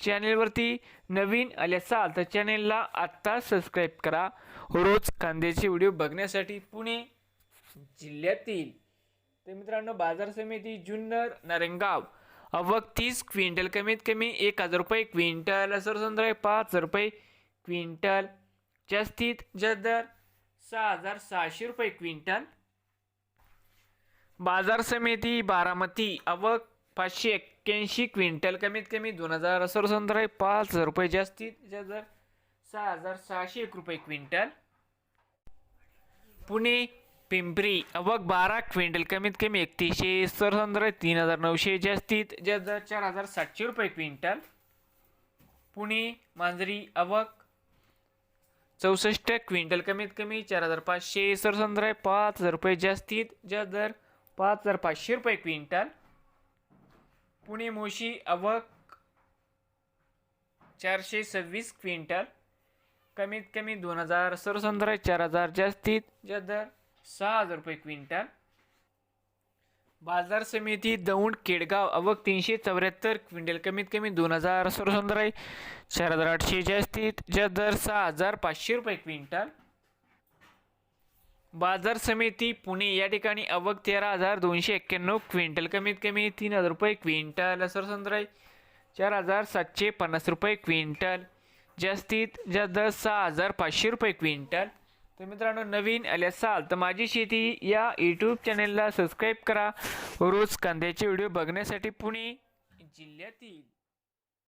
चॅनेलवरती नवीन आले असाल तर चॅनेलला आत्ता सबस्क्राईब करा. रोज कांद्याचे व्हिडिओ बघण्यासाठी पुणे जिल्ह्यातील तर मित्रांनो बाजार समिती जुन्नर नारेंगाव अवक तीस क्विंटल कमीत कमी एक हजार रुपये क्विंटल सरसंद्र पाच हजार रुपये क्विंटल जास्तीत जास्त दर सहा हजार सहाशे रुपये क्विंटल. बाजार समिती बारामती अवक पाचशे एक्क्याऐंशी क्विंटल कमीत कमी दोन हजार सरसंद्र पाच हजार रुपये जास्तीत जास्त सहा हजार सहाशे एक रुपये क्विंटल. पुणे पिंपरी अवक बारा क्विंटल कमीत कमी एकतीसशे सरसंद्र तीन हजार नऊशे जास्तीत जास्त दर चार हजार सातशे रुपये क्विंटल. पुणे मांजरी अवक चौसष्ट क्विंटल कमीत कमी चार हजार पाचशे सरसंद्र पाच हजार रुपये जास्तीत जास्त दर पाच हजार पाचशे रुपये क्विंटल. पुणे मोशी अवक चारशे सव्वीस क्विंटल. कमीत कमी दोन हजार सरसंद्र चार हजार जास्तीत जास्त. दर सहा हजार रुपये क्विंटल. बाजार समिती दौंड केडगाव अवक तीनशे चौऱ्याहत्तर क्विंटल. कमीत कमी दोन हजार सरसंद्र चार हजार आठशे जास्तीत जास्त. दर सहा हजार पाचशे रुपये क्विंटल. बाजार समिती पुणे या ठिकाणी अवक तेरा हजार दोनशे एक्क्याण्णव क्विंटल कमीत कमी तीन हजार रुपये क्विंटल. सरसंद्र चार हजार सातशे पन्नास रुपये क्विंटल. जास्तीत जास्त दर सहा हजार पाचशे रुपये क्विंटल. तर मित्रांनो नवीन आले असाल तर माझी शेती या यूट्यूब चॅनेलला सबस्क्राईब करा. रोज कांद्याचे व्हिडिओ बघण्यासाठी पुणे जिल्ह्यातील